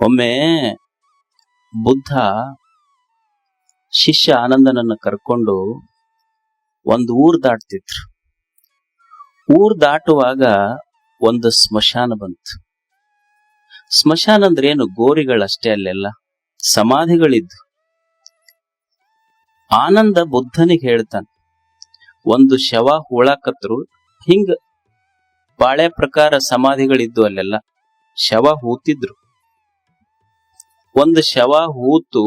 ಒಮ್ಮೆ ಬುದ್ಧ ಶಿಷ್ಯ ಆನಂದನನ್ನ ಕರ್ಕೊಂಡು ಒಂದು ಊರ್ ದಾಟ್ತಿದ್ರು. ಊರ್ ದಾಟುವಾಗ ಒಂದು ಸ್ಮಶಾನ ಬಂತು. ಸ್ಮಶಾನ ಅಂದ್ರೆ ಏನು? ಗೋರಿಗಳಷ್ಟೇ ಅಲ್ಲೆಲ್ಲ. ಸಮಾಧಿಗಳಿದ್ದು ಆನಂದ ಬುದ್ಧನಿಗೆ ಹೇಳ್ತಾನೆ. ಒಂದು ಶವ ಹೂಳಾಕತ್ರು ಹಿಂಗ ಬಾಳೆ ಪ್ರಕಾರ ಸಮಾಧಿಗಳಿದ್ದು ಅಲ್ಲೆಲ್ಲ. ಶವ ಹೂತಿದ್ರು. ಒಂದು ಶವ ಹೂತು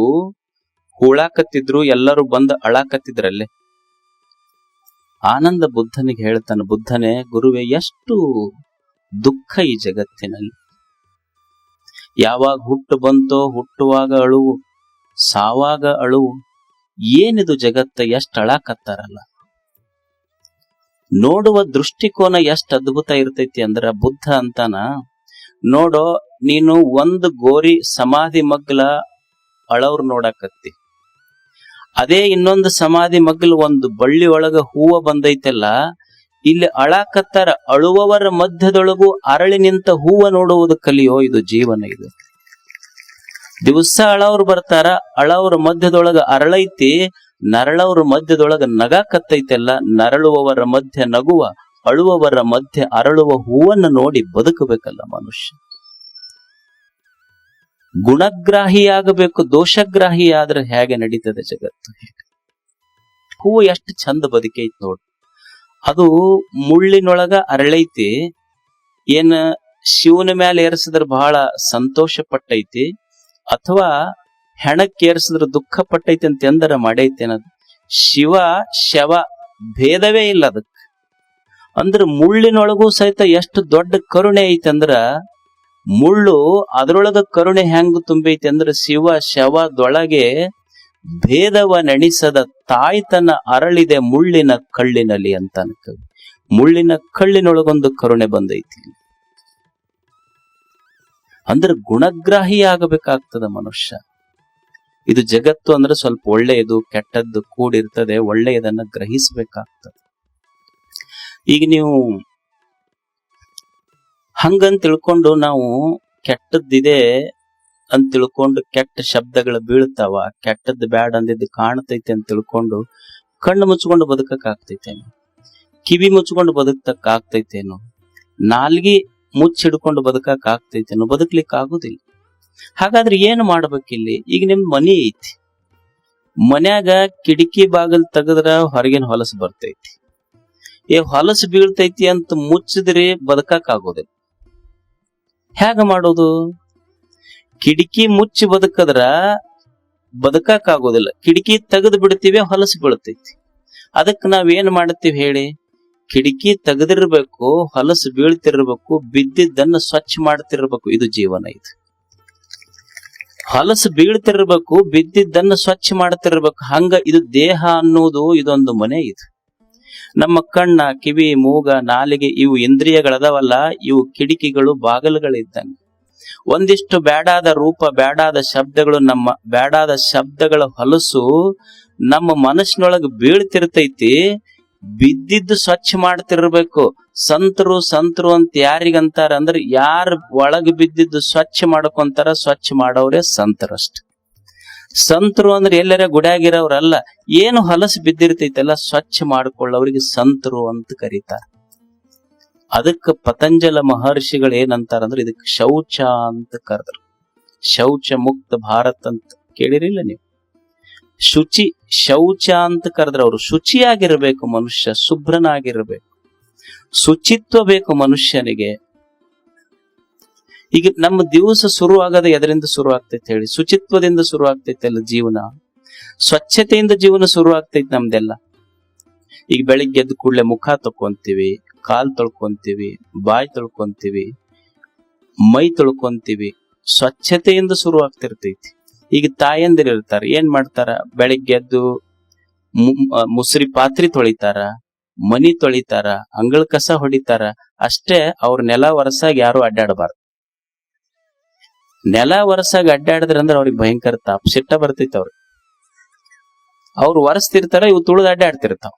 ಹೂಳಾಕತ್ತಿದ್ರು, ಎಲ್ಲರೂ ಬಂದ ಅಳಾಕತ್ತಿದ್ರಲ್ಲೇ. ಆನಂದ ಬುದ್ಧನಿಗೆ ಹೇಳ್ತಾನೆ, ಬುದ್ಧನೇ, ಗುರುವೆ, ಎಷ್ಟು ದುಃಖ ಈ ಜಗತ್ತಿನಲ್ಲಿ. ಯಾವಾಗ ಹುಟ್ಟು ಬಂತೋ, ಹುಟ್ಟುವಾಗ ಅಳುವು, ಸಾವಾಗ ಅಳುವು, ಏನಿದು ಜಗತ್ತ, ಎಷ್ಟು ಅಳಾಕತ್ತಾರಲ್ಲ. ನೋಡುವ ದೃಷ್ಟಿಕೋನ ಎಷ್ಟು ಅದ್ಭುತ ಇರ್ತೈತಿ ಅಂದ್ರ ಬುದ್ಧ ಅಂತಾನ, ನೋಡೋ ನೀನು ಒಂದು ಗೋರಿ ಸಮಾಧಿ ಮಗ್ಲ ಅಳವ್ರ ನೋಡಾಕತ್ತಿ. ಅದೇ ಇನ್ನೊಂದು ಸಮಾಧಿ ಮಗ್ಲ ಒಂದು ಬಳ್ಳಿ ಒಳಗ ಹೂವ ಬಂದೈತಲ್ಲ, ಇಲ್ಲಿ ಅಳಾಕತ್ತಾರ ಅಳುವವರ ಮಧ್ಯದೊಳಗು ಅರಳಿ ನಿಂತ ಹೂವ ನೋಡುವುದು ಕಲಿಯೋ ಇದು ಜೀವನ ಇದು. ದಿವಸ ಅಳವ್ರು ಬರ್ತಾರ, ಅಳವ್ರ ಮಧ್ಯದೊಳಗ ಅರಳೈತಿ, ನರಳವ್ರ ಮಧ್ಯದೊಳಗ ನಗಾಕತ್ತೈತೆಲ್ಲ ನರಳುವವರ ಮಧ್ಯ ನಗುವ, ಅಳುವವರ ಮಧ್ಯೆ ಅರಳುವ ಹೂವನ್ನ ನೋಡಿ ಬದುಕಬೇಕಲ್ಲ ಮನುಷ್ಯ. ಗುಣಗ್ರಾಹಿಯಾಗಬೇಕು ದೋಷಗ್ರಾಹಿ ಆದ್ರೆ ಹೇಗೆ ನಡೀತದೆ ಜಗತ್ತು ಹೂವು ಎಷ್ಟು ಚಂದ ಬದುಕೈತಿ ನೋಡು. ಅದು ಮುಳ್ಳಿನೊಳಗ ಅರಳೈತಿ, ಏನ್ ಶಿವನ ಮೇಲೆ ಏರಿಸಿದ್ರ ಬಹಳ ಸಂತೋಷ ಪಟ್ಟೈತಿ ಅಥವಾ ಹೆಣಕ್ಕೆ ಏರಿಸಿದ್ರೆ ದುಃಖ ಪಟ್ಟೈತಿ ಅಂತ ಎಂದರ ಮಾಡೈತಿ ಅನ್ನೋದು ಶಿವ, ಶವ ಭೇದವೇ ಇಲ್ಲ ಅದಕ್ಕೆ. ಅಂದ್ರ ಮುಳ್ಳಿನೊಳಗೂ ಸಹಿತ ಎಷ್ಟು ದೊಡ್ಡ ಕರುಣೆ ಐತೆ ಅಂದ್ರ ಮುಳ್ಳು ಅದರೊಳಗ ಕರುಣೆ ಹೆಂಗ್ ತುಂಬೈತಿ ಅಂದ್ರ ಶಿವ ಶವದೊಳಗೆ ಭೇದವ ನೆಣಿಸದ ತಾಯ್ತನ ಅರಳಿದೆ ಮುಳ್ಳಿನ ಕಳ್ಳಿನಲ್ಲಿ ಅಂತ ಅನ್ಕವಿ ಮುಳ್ಳಿನ ಕಳ್ಳಿನೊಳಗೊಂದು ಕರುಣೆ ಬಂದೈತಿ. ಅಂದ್ರೆ ಗುಣಗ್ರಾಹಿ ಆಗಬೇಕಾಗ್ತದ ಮನುಷ್ಯ. ಇದು ಜಗತ್ತು ಅಂದ್ರೆ ಸ್ವಲ್ಪ ಒಳ್ಳೆಯದು, ಕೆಟ್ಟದ್ದು, ಕೂಡಿರ್ತದೆ, ಒಳ್ಳೆಯದನ್ನ ಗ್ರಹಿಸಬೇಕಾಗ್ತದೆ. ಈಗ ನೀವು ಹಂಗಂತ ತಿಳ್ಕೊಂಡು ನಾವು ಕೆಟ್ಟದ್ದಿದೆ ಅಂತ ತಿಳ್ಕೊಂಡು ಕೆಟ್ಟ ಶಬ್ದಗಳು ಬೀಳ್ತಾವ ಕೆಟ್ಟದ್ದು ಬ್ಯಾಡ್ ಅಂದಿದ್ದು ಕಾಣ್ತೈತೆ ಅಂತ ತಿಳ್ಕೊಂಡು ಕಣ್ಣು ಮುಚ್ಕೊಂಡು ಬದುಕಕ್ ಆಗ್ತೈತೇನು ಕಿವಿ ಮುಚ್ಕೊಂಡು ಬದುಕಕ್ ಆಗ್ತೈತೇನು ನಾಲ್ಗಿ ಮುಚ್ಚಿಡ್ಕೊಂಡು ಬದುಕಕ್ ಆಗ್ತೈತೇನು ಬದುಕ್ಲಿಕ್ಕೆ ಆಗುದಿಲ್ಲ ಹಾಗಾದ್ರೆ ಏನು ಮಾಡ್ಬೇಕಿಲ್ಲಿ? ಈಗ ನಿಮ್ ಮನಿ ಐತಿ. ಮನ್ಯಾಗ ಕಿಟಕಿ ಬಾಗಿಲ್ ತೆಗದ್ರ ಹೊರಗಿನ ಹೊಲಸು ಬರ್ತೈತಿ. ಏ ಹೊಲಸು ಬೀಳ್ತೈತಿ ಅಂತ ಮುಚ್ಚಿದ್ರೆ ಬದುಕಕ್ ಆಗೋದಿಲ್ಲ ಹೇಗ ಮಾಡೋದು? ಕಿಟಕಿ ಮುಚ್ಚಿ ಬದುಕದ್ರ ಬದುಕಕ್ ಆಗೋದಿಲ್ಲ ಕಿಟಕಿ ತೆಗೆದು ಬಿಡ್ತೀವಿ, ಹೊಲಸು ಬೀಳ್ತೈತಿ. ಅದಕ್ಕೆ ನಾವೇನ್ ಮಾಡ್ತೀವಿ ಹೇಳಿ? ಕಿಟಕಿ ತೆಗೆದಿರ್ಬೇಕು, ಹೊಲಸು ಬೀಳ್ತಿರ್ಬೇಕು, ಬಿದ್ದಿದ್ದನ್ನ ಸ್ವಚ್ಛ ಮಾಡ್ತಿರ್ಬೇಕು, ಇದು ಜೀವನ ಇದು. ಹೊಲಸು ಬೀಳ್ತಿರ್ಬೇಕು, ಬಿದ್ದಿದ್ದನ್ನ ಸ್ವಚ್ಛ ಮಾಡ್ತಿರ್ಬೇಕು, ಹಂಗ ಇದು ದೇಹ ಅನ್ನೋದು ಇದೊಂದು ಮನೆ ಇದು. ನಮ್ಮ ಕಣ್ಣ, ಕಿವಿ, ಮೂಗ, ನಾಲಿಗೆ ಇವು ಇಂದ್ರಿಯಗಳದವಲ್ಲ, ಇವು ಕಿಟಕಿಗಳು, ಬಾಗಲುಗಳಿದ್ದಂಗೆ. ಒಂದಿಷ್ಟು ಬ್ಯಾಡಾದ ರೂಪ, ಬ್ಯಾಡಾದ ಶಬ್ದಗಳು ನಮ್ಮ, ಬ್ಯಾಡಾದ ಶಬ್ದಗಳ ಹೊಲಸು ನಮ್ಮ ಮನಸ್ಸಿನೊಳಗೆ ಬೀಳ್ತಿರ್ತೈತಿ, ಬಿದ್ದಿದ್ದು ಸ್ವಚ್ಛ ಮಾಡ್ತಿರ್ಬೇಕು. ಸಂತರು ಸಂತರು ಅಂತ ಯಾರಿಗಂತಾರ ಅಂದ್ರೆ, ಯಾರ ಒಳಗೆ ಬಿದ್ದಿದ್ದು ಸ್ವಚ್ಛ ಮಾಡ್ಕೊಂತಾರ, ಸ್ವಚ್ಛ ಮಾಡೋರೇ ಸಂತರಷ್ಟ ಸಂತರು ಅಂದ್ರೆ ಎಲ್ಲರ ಗುಡಾಗಿರೋರಲ್ಲ, ಏನು ಹಲಸು ಬಿದ್ದಿರ್ತೈತಲ್ಲ, ಸ್ವಚ್ಛ ಮಾಡಿಕೊಳ್ಳೋರಿಗೆ ಸಂತರು ಅಂತ ಕರೀತಾರೆ. ಅದಕ್ಕ ಪತಂಜಲ ಮಹರ್ಷಿಗಳು ಏನಂತಾರ ಅಂದ್ರೆ ಇದಕ್ಕೆ ಶೌಚ ಅಂತ ಕರೆದ್ರು. ಶೌಚ ಮುಕ್ತ ಭಾರತ್ ಅಂತ ಕೇಳಿರಿಲ್ಲ ನೀವು? ಶುಚಿ, ಶೌಚ ಅಂತ ಕರೆದ್ರೆ ಅವರು. ಶುಚಿಯಾಗಿರ್ಬೇಕು ಮನುಷ್ಯ, ಶುಭ್ರನಾಗಿರ್ಬೇಕು. ಶುಚಿತ್ವ ಬೇಕು ಮನುಷ್ಯನಿಗೆ. ಈಗ ನಮ್ಮ ದಿವಸ ಶುರು ಆಗದ ಎದರಿಂದ ಶುರು ಆಗ್ತೈತೆ ಹೇಳಿ? ಶುಚಿತ್ವದಿಂದ ಶುರು ಆಗ್ತೈತೆ ಅಲ್ಲ ಜೀವನ? ಸ್ವಚ್ಛತೆಯಿಂದ ಜೀವನ ಶುರು ಆಗ್ತೈತೆ ನಮ್ದೆಲ್ಲ. ಈಗ ಬೆಳಿಗ್ಗೆ ಎದ್ದು ಕೂಡಲೇ ಮುಖ ತೊಕೊಂತೀವಿ ಕಾಲ್ ತೊಳ್ಕೊಂತೀವಿ, ಬಾಯಿ ತೊಳ್ಕೊಂತೀವಿ, ಮೈ ತೊಳ್ಕೊಂತೀವಿ. ಸ್ವಚ್ಛತೆಯಿಂದ ಶುರು ಆಗ್ತಿರ್ತೈತಿ ಈಗ ಇರ್ತಾರ, ಏನ್ ಮಾಡ್ತಾರ? ಬೆಳಿಗ್ಗೆ ಎದ್ದು ಮುಸ್ರಿ ಪಾತ್ರಿ ತೊಳಿತಾರ, ಮನಿ ತೊಳಿತಾರ ಅಂಗಳ ಕಸ ಹೊಡಿತಾರ. ಅಷ್ಟೇ ಅವ್ರ ನೆಲ ಒರಸಾಗಿ ಯಾರು ಅಡ್ಡಾಡಬಾರ್ದು. ನೆಲ ವರ್ಷ ಅಡ್ಡಾಡಿದ್ರ ಅಂದ್ರೆ ಅವ್ರಿಗೆ ಭಯಂಕರ ತಾಪ, ಸಿಟ್ಟ ಬರ್ತೈತಿ ಅವ್ರಿಗೆ ಅವ್ರು ಒರೆಸ್ತಿರ್ತಾರ ಇವು ತುಳಿದು ಅಡ್ಡಾಡ್ತಿರ್ತಾವ.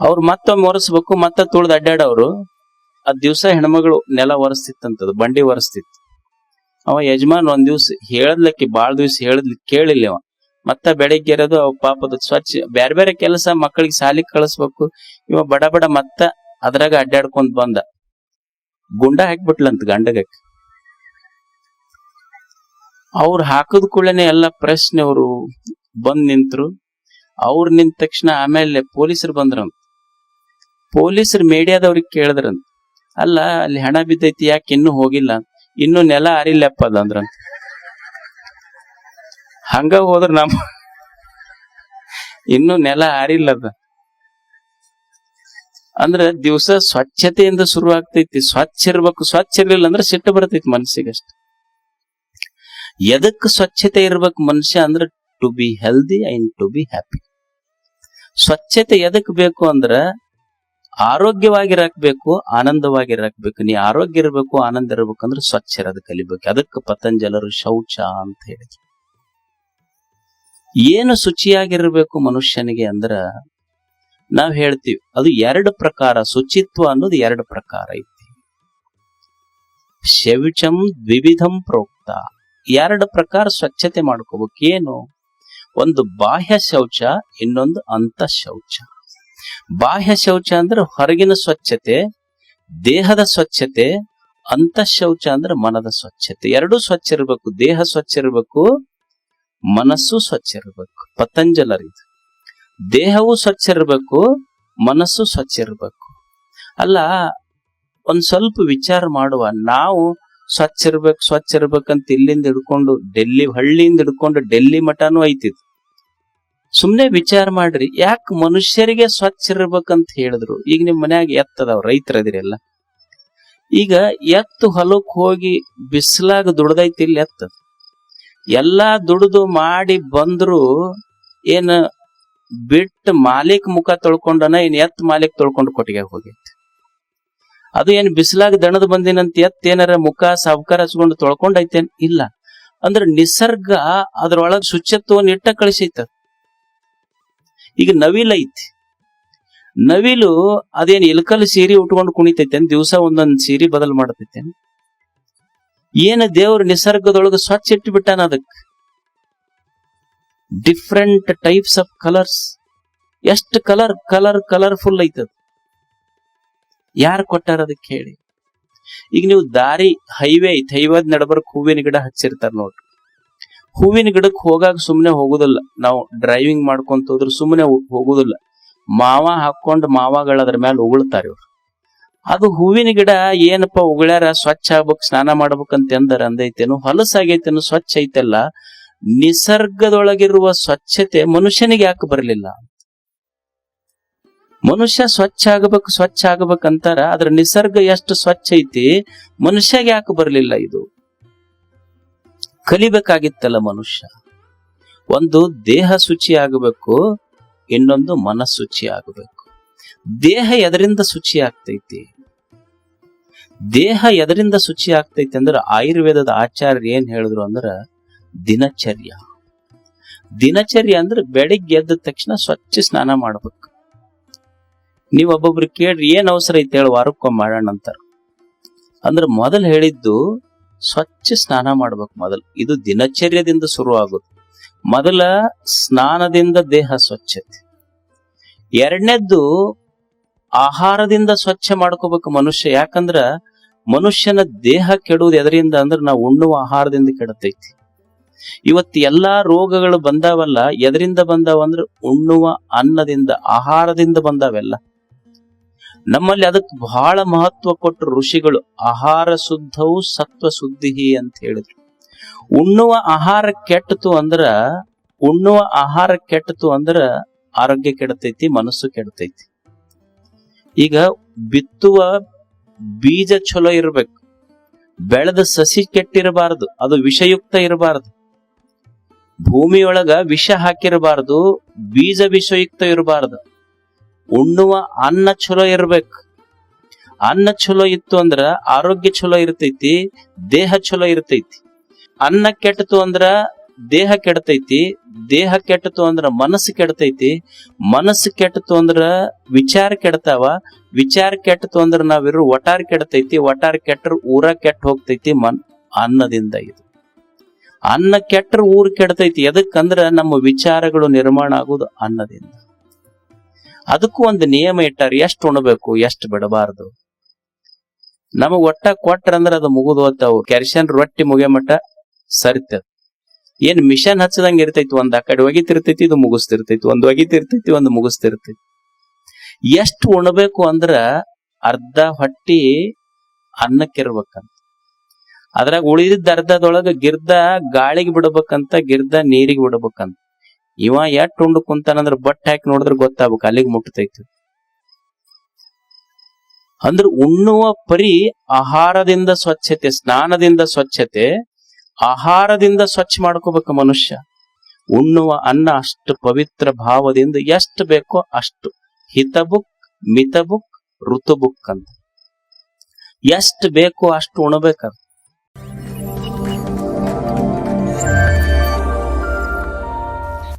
ಅವ್ರು ಮತ್ತೊಮ್ಮೆ ಒರೆಸ್ಬೇಕು, ಮತ್ತ ತುಳಿದು ಅಡ್ಡಾಡೋರು, ಆ ದಿವ್ಸ ಹೆಣ್ಮಗಳು ನೆಲ ಒರೆಸ್ತಿತ್ತಂತದ್ದು ಬಂಡಿ ಒರೆಸ್ತಿತ್ತು. ಅವ ಯಜಮಾನ್ ಒಂದ್ ದಿವ್ಸ ಹೇಳದ್ಲಕ್ಕೆ, ಬಾಳ ದಿವ್ಸ ಹೇಳದ್ ಕೇಳಿಲ್ಲ ಅವ. ಮತ್ತ ಬೆಳಿಗ್ಗೆ ಇರೋದು ಅವ್ ಪಾಪದ ಸ್ವಚ್ಛ ಬೇರೆ ಬೇರೆ ಕೆಲಸ ಮಕ್ಕಳಿಗೆ ಸಾಲಿಗೆ ಕಳಿಸ್ಬೇಕು, ಇವ ಬಡ ಬಡ ಮತ್ತ ಅದ್ರಾಗ ಅಡ್ಡಾಡ್ಕೊಂಡ್ ಬಂದ. ಗುಂಡ ಹಾಕ್ಬಿಟ್ಲಂತ ಗಂಡಗ ಅವ್ರು ಹಾಕದ ಕೂಡಲೇ ಎಲ್ಲ ಪ್ರಶ್ನೆ ಅವರು ಬಂದ್ ನಿಂತರು. ಅವ್ರು ನಿಂತ ತಕ್ಷಣ ಆಮೇಲೆ ಪೊಲೀಸರು ಬಂದ್ರಂತ. ಪೊಲೀಸರು ಮೀಡಿಯಾದವ್ರಿಗೆ ಕೇಳಿದ್ರಂತ. ಅಲ್ಲ, ಅಲ್ಲಿ ಹಣ ಬಿದ್ದೈತಿ, ಯಾಕೆ ಇನ್ನೂ ಹೋಗಿಲ್ಲ? ಇನ್ನು ನೆಲ ಅರಿಲ್ಲಪ್ಪ ಅದಂದ್ರ ಹಂಗ ಹೋದ್ರ ನಮ್ಮ ಇನ್ನು ನೆಲ ಆರಿಲ್ಲ ಅದ ಅಂದ್ರ ದಿವಸ ಸ್ವಚ್ಛತೆಯಿಂದ ಶುರು ಆಗ್ತೈತಿ ಸ್ವಚ್ಛ ಇರ್ಬೇಕು, ಸ್ವಚ್ಛ ಇರ್ಲಿಲ್ಲ ಅಂದ್ರೆ ಸಿಟ್ಟು ಬರ್ತೈತಿ ಮನಸ್ಸಿಗೆ ಅಷ್ಟೆ ಎದಕ್ ಸ್ವಚ್ಛತೆ ಇರ್ಬೇಕು ಮನುಷ್ಯ ಅಂದ್ರೆ to be healthy and to be happy ಸ್ವಚ್ಛತೆ ಎದಕ್ ಬೇಕು ಅಂದ್ರ ಆರೋಗ್ಯವಾಗಿರಾಕ್ಬೇಕು, ಆನಂದವಾಗಿರಾಕ್ಬೇಕು. ನೀ ಆರೋಗ್ಯ ಇರಬೇಕು, ಆನಂದ ಇರ್ಬೇಕು ಸ್ವಚ್ಛ ಇರೋದು ಕಲಿಬೇಕು. ಅದಕ್ಕೆ ಪತಂಜಲರು ಶೌಚ ಅಂತ ಹೇಳಿದ್ರು. ಏನು ಶುಚಿಯಾಗಿರ್ಬೇಕು ಮನುಷ್ಯನಿಗೆ ಅಂದ್ರ ನಾವ್ ಹೇಳ್ತೀವಿ, ಅದು ಎರಡು ಪ್ರಕಾರ, ಶುಚಿತ್ವ ಅನ್ನೋದು ಎರಡು ಪ್ರಕಾರ ಐತಿ. ಶೌಚಂ ದ್ವಿವಿಧಂ ಪ್ರೋಕ್ತ. ಎರಡು ಪ್ರಕಾರ ಸ್ವಚ್ಛತೆ ಮಾಡ್ಕೋಬೇಕು. ಏನು? ಒಂದು ಬಾಹ್ಯ ಶೌಚ, ಇನ್ನೊಂದು ಅಂತ ಶೌಚ. ಬಾಹ್ಯ ಶೌಚ ಅಂದ್ರೆ ಹೊರಗಿನ ಸ್ವಚ್ಛತೆ, ದೇಹದ ಸ್ವಚ್ಛತೆ ಅಂತ ಶೌಚ ಅಂದ್ರೆ ಮನದ ಸ್ವಚ್ಛತೆ. ಎರಡೂ ಸ್ವಚ್ಛ ಇರಬೇಕು. ದೇಹ ಸ್ವಚ್ಛ ಇರಬೇಕು, ಮನಸ್ಸು ಸ್ವಚ್ಛ ಇರಬೇಕು. ಪತಂಜಲರಿದು ದೇಹವು ಸ್ವಚ್ಛ ಇರಬೇಕು, ಮನಸ್ಸು ಸ್ವಚ್ಛ ಇರಬೇಕು. ಅಲ್ಲ, ಒಂದ್ ಸ್ವಲ್ಪ ವಿಚಾರ ಮಾಡುವ. ನಾವು ಸ್ವಚ್ಛ ಇರ್ಬೇಕು, ಸ್ವಚ್ಛ ಇರ್ಬೇಕಂತ ಇಲ್ಲಿಂದ ಹಿಡ್ಕೊಂಡು ಡೆಲ್ಲಿ, ಹಳ್ಳಿಯಿಂದ ಹಿಡ್ಕೊಂಡು ಡೆಲ್ಲಿ ಮಠನೂ ಐತಿದ್ ಸುಮ್ನೆ ವಿಚಾರ ಮಾಡ್ರಿ, ಯಾಕೆ ಮನುಷ್ಯರಿಗೆ ಸ್ವಚ್ಛ ಇರ್ಬೇಕಂತ ಹೇಳಿದ್ರು? ಈಗ ನಿಮ್ ಮನ್ಯಾಗ ರೈತರ ರೈತರದಿರೆಲ್ಲ. ಈಗ ಎತ್ತು ಹೊಲಕ್ ಹೋಗಿ ಬಿಸಿಲಾಗ ದುಡ್ದೈತಿ ಇಲ್ಲಿ ಎತ್ತ. ಎಲ್ಲಾ ದುಡ್ದು ಮಾಡಿ ಬಂದ್ರು ಏನು ಬಿಟ್ಟು ಮಾಲೀಕ್ ಮುಖ ತೊಳ್ಕೊಂಡನ ಏನ್ ಎತ್ ಮಾಲೀಕ್ ತೊಳ್ಕೊಂಡು ಕೊಟ್ಟಿಗೆ ಹೋಗೈತಿ. ಅದು ಏನ್ ಬಿಸಿಲಾಗ ದಣದ ಬಂದಿನಂತ ಎತ್ ಏನಾರ ಮುಖ ಸಾವ್ಕಾರ ಹಚ್ಕೊಂಡು ತೊಳ್ಕೊಂಡೈತೇನ್? ಇಲ್ಲ. ಅಂದ್ರ ನಿಸರ್ಗ ಅದ್ರೊಳಗ ಶುಚಿತ್ವವನ್ನು ಇಟ್ಟ ಕಳಿಸೈತ ಈಗ ನವಿಲ್ ಐತಿ. ನವಿಲು ಅದೇನ್ ಇಲ್ಕಲ್ ಸೀರೆ ಉಟ್ಕೊಂಡು ಕುಣಿತೈತೇನ್? ದಿವಸ ಒಂದೊಂದ್ ಸೀರೆ ಬದಲ್ ಮಾಡ್ತೈತೇನ್? ಏನ ದೇವ್ರ ನಿಸರ್ಗದೊಳಗ ಸ್ವಚ್ಛ ಇಟ್ಟು ಬಿಟ್ಟಾನ ಅದಕ್? ಡಿಫ್ರೆಂಟ್ ಟೈಪ್ಸ್ ಆಫ್ ಕಲರ್ಸ್ ಎಷ್ಟು ಕಲರ್ ಕಲರ್ ಕಲರ್ಫುಲ್ ಐತದ. ಯಾರು ಕೊಟ್ಟಾರ ಅದಕ್ಕೆ ಹೇಳಿ? ಈಗ ನೀವು ದಾರಿ ಹೈವೇ ಐತಿ ಹೈವೇದ್ ನಡಬರ್ಕ್ ಹೂವಿನ ಗಿಡ ಹಚ್ಚಿರ್ತಾರ ನೋಡ್ರಿ. ಹೂವಿನ ಗಿಡಕ್ಕೆ ಹೋಗಾಗ ಸುಮ್ನೆ ಹೋಗುದಿಲ್ಲ. ನಾವು ಡ್ರೈವಿಂಗ್ ಮಾಡ್ಕೊಂತ ಹೋದ್ರೆ ಸುಮ್ನೆ ಹೋ- ಹೋಗುದಿಲ್ಲ. ಮಾವ ಹಾಕೊಂಡ್ ಮಾವಗಳ ಅದ್ರ ಮೇಲೆ ಉಗುಳ್ತಾರೆ ಇವ್ರು. ಅದು ಹೂವಿನ ಗಿಡ ಏನಪ್ಪ ಉಗುಳ್ಯಾರ? ಸ್ವಚ್ಛ ಆಗ್ಬೇಕು, ಸ್ನಾನ ಮಾಡ್ಬೇಕಂತ ಎಂದರ ಅಂದೈತೇನು? ಹೊಲಸಾಗೈತೇನು ಸ್ವಚ್ಛ ಐತಲ್ಲ. ನಿಸರ್ಗದೊಳಗಿರುವ ಸ್ವಚ್ಛತೆ ಮನುಷ್ಯನಿಗೆ ಯಾಕೆ ಬರಲಿಲ್ಲ? ಮನುಷ್ಯ ಸ್ವಚ್ಛ ಆಗಬೇಕು, ಸ್ವಚ್ಛ ಆಗ್ಬೇಕಂತಾರ ಅದ್ರ ನಿಸರ್ಗ ಎಷ್ಟು ಸ್ವಚ್ಛ ಐತಿ, ಮನುಷ್ಯಗೆ ಯಾಕೆ ಬರಲಿಲ್ಲ ಇದು? ಕಲಿಬೇಕಾಗಿತ್ತಲ್ಲ ಮನುಷ್ಯ. ಒಂದು ದೇಹ ಶುಚಿ ಆಗಬೇಕು, ಇನ್ನೊಂದು ಮನಸ್ಸುಚಿ ಆಗಬೇಕು. ದೇಹ ಎದರಿಂದ ಶುಚಿ ಆಗ್ತೈತಿ? ದೇಹ ಎದರಿಂದ ಶುಚಿ ಆಗ್ತೈತಿ ಅಂದ್ರೆ ಆಯುರ್ವೇದದ ಆಚಾರ್ಯ ಏನ್ ಹೇಳಿದ್ರು ಅಂದ್ರ ದಿನಚರ್ಯ. ದಿನಚರ್ಯ ಅಂದ್ರೆ ಬೆಳಿಗ್ಗೆ ಎದ್ದ ತಕ್ಷಣ ಸ್ವಚ್ಛ ಸ್ನಾನ ಮಾಡ್ಬೇಕು. ನೀವ್ ಒಬ್ಬೊಬ್ರು ಕೇಳ್ರಿ, ಏನ್ ಅವಸರ ಐತೆ ಹೇಳಿ, ವಾರಕ್ಕೊಮ್ಮೆ ಮಾಡೋಣ ಅಂತಾರ ಅಂದ್ರೆ ಮೊದಲು ಹೇಳಿದ್ದು, ಸ್ವಚ್ಛ ಸ್ನಾನ ಮಾಡ್ಬೇಕು ಮೊದಲು. ಇದು ದಿನಚರ್ಯದಿಂದ ಶುರು ಆಗುತ್ತೆ ಮೊದಲ ಸ್ನಾನದಿಂದ ದೇಹ ಸ್ವಚ್ಛತೆ. ಎರಡನೇದ್ದು, ಆಹಾರದಿಂದ ಸ್ವಚ್ಛ ಮಾಡ್ಕೋಬೇಕು ಮನುಷ್ಯ. ಯಾಕಂದ್ರ, ಮನುಷ್ಯನ ದೇಹ ಕೆಡುವುದು ಎದರಿಂದ ಅಂದ್ರೆ ನಾವು ಉಣ್ಣುವ ಆಹಾರದಿಂದ ಕೆಡತೈತಿ ಇವತ್ತು ಎಲ್ಲಾ ರೋಗಗಳು ಬಂದಾವಲ್ಲ, ಎದರಿಂದ ಬಂದಾವ ಅಂದ್ರೆ ಉಣ್ಣುವ ಅನ್ನದಿಂದ, ಆಹಾರದಿಂದ ಬಂದಾವೆಲ್ಲ. ನಮ್ಮಲ್ಲಿ ಅದಕ್ಕೆ ಬಹಳ ಮಹತ್ವ ಕೊಟ್ಟರು ಋಷಿಗಳು ಆಹಾರ ಶುದ್ಧವು ಸತ್ವ ಶುದ್ಧಿ ಅಂತ ಹೇಳಿದ್ರು. ಉಣ್ಣುವ ಆಹಾರ ಕೆಟ್ಟತು ಅಂದ್ರ, ಉಣ್ಣುವ ಆಹಾರ ಕೆಟ್ಟತು ಅಂದ್ರ ಆರೋಗ್ಯ ಕೆಡತೈತಿ, ಮನಸ್ಸು ಕೆಡತೈತಿ. ಈಗ ಬಿತ್ತುವ ಬೀಜ ಚಲೋ ಇರಬೇಕು. ಬೆಳೆದ ಸಸಿ ಕೆಟ್ಟಿರಬಾರದು, ಅದು ವಿಷಯುಕ್ತ ಇರಬಾರದು. ಭೂಮಿಯೊಳಗ ವಿಷ ಹಾಕಿರಬಾರದು, ಬೀಜ ವಿಷಯುಕ್ತ ಇರಬಾರದು. ಉಣ್ಣುವ ಅನ್ನ ಚಲೋ ಇರ್ಬೇಕು. ಅನ್ನ ಚಲೋ ಇತ್ತು ಅಂದ್ರ ಆರೋಗ್ಯ ಚಲೋ ಇರ್ತೈತಿ, ದೇಹ ಚಲೋ ಇರ್ತೈತಿ. ಅನ್ನ ಕೆಟ್ಟತು ಅಂದ್ರ ದೇಹ ಕೆಡತೈತಿ, ದೇಹ ಕೆಟ್ಟತು ಅಂದ್ರ ಮನಸ್ಸು ಕೆಡತೈತಿ. ಮನಸ್ಸು ಕೆಟ್ಟತು ಅಂದ್ರ ವಿಚಾರ ಕೆಡ್ತಾವ, ವಿಚಾರ ಕೆಟ್ಟತು ಅಂದ್ರ ನಾವಿರು ಒಟಾರ್ ಕೆಡತೈತಿ ಒಟಾರ್ ಕೆಟ್ಟರು ಊರ ಕೆಟ್ಟ ಹೋಗ್ತೈತಿ ಮನ್, ಅನ್ನದಿಂದ ಇದು. ಅನ್ನ ಕೆಟ್ಟರು ಊರು ಕೆಡ್ತೈತಿ, ಎದಕ್ಕಂದ್ರ ನಮ್ಮ ವಿಚಾರಗಳು ನಿರ್ಮಾಣ ಆಗುದು ಅನ್ನದಿಂದ. ಅದಕ್ಕೂ ಒಂದು ನಿಯಮ ಇಟ್ಟಾರೆ, ಎಷ್ಟು ಉಣಬೇಕು, ಎಷ್ಟು ಬಿಡಬಾರದು. ನಮಗ್ ಒಟ್ಟ ಕೊಟ್ರಂದ್ರ ಅದು ಮುಗುದು ಹೋಗ್ತಾವು. ಕ್ಯಾಲ್ಸಿಯಂ ರೊಟ್ಟಿ ಮುಗಿಯ ಮಟ್ಟ ಸರಿತದ. ಏನ್ ಮಿಷನ್ ಹಚ್ಚದಂಗ ಇರ್ತೈತಿ, ಒಂದ್ ಆ ಕಡೆ ಒಗಿತಿರ್ತೈತಿ, ಇದು ಮುಗಿಸ್ತಿರ್ತೈತಿ, ಒಂದ್ ಒಗಿತಿರ್ತೈತಿ, ಒಂದು ಮುಗಿಸ್ತಿರ್ತೈತಿ. ಎಷ್ಟು ಉಣಬೇಕು ಅಂದ್ರ ಅರ್ಧ ಹೊಟ್ಟಿ ಅನ್ನಕ್ಕಿರ್ಬೇಕಂತ. ಅದ್ರಾಗ ಉಳಿದಿದ್ದ ಅರ್ಧದೊಳಗ ಗಿರ್ದ ಗಾಳಿಗೆ ಬಿಡ್ಬೇಕಂತ, ಗಿರ್ದ ನೀರಿಗೆ ಬಿಡ್ಬೇಕಂತ. ಇವ ಎಟ್ ಉಂಡು ಕುಂತಾನಂದ್ರ ಬಟ್ ಹಾಕಿ ನೋಡಿದ್ರೆ ಗೊತ್ತಾಗ್ಬೇಕು, ಅಲ್ಲಿಗೆ ಮುಟ್ಟತೈತಿ ಅಂದ್ರ ಉಣ್ಣುವ ಪರಿ ಆಹಾರದಿಂದ ಸ್ವಚ್ಛತೆ, ಸ್ನಾನದಿಂದ ಸ್ವಚ್ಛತೆ, ಆಹಾರದಿಂದ ಸ್ವಚ್ಛ ಮಾಡ್ಕೋಬೇಕು ಮನುಷ್ಯ. ಉಣ್ಣುವ ಅನ್ನ ಅಷ್ಟು ಪವಿತ್ರ ಭಾವದಿಂದ ಎಷ್ಟು ಬೇಕೋ ಅಷ್ಟು. ಹಿತಬುಕ್ ಮಿತಬುಕ್ ಋತುಬುಕ್ ಅಂತ. ಎಷ್ಟು ಬೇಕೋ ಅಷ್ಟು ಉಣಬೇಕಂತ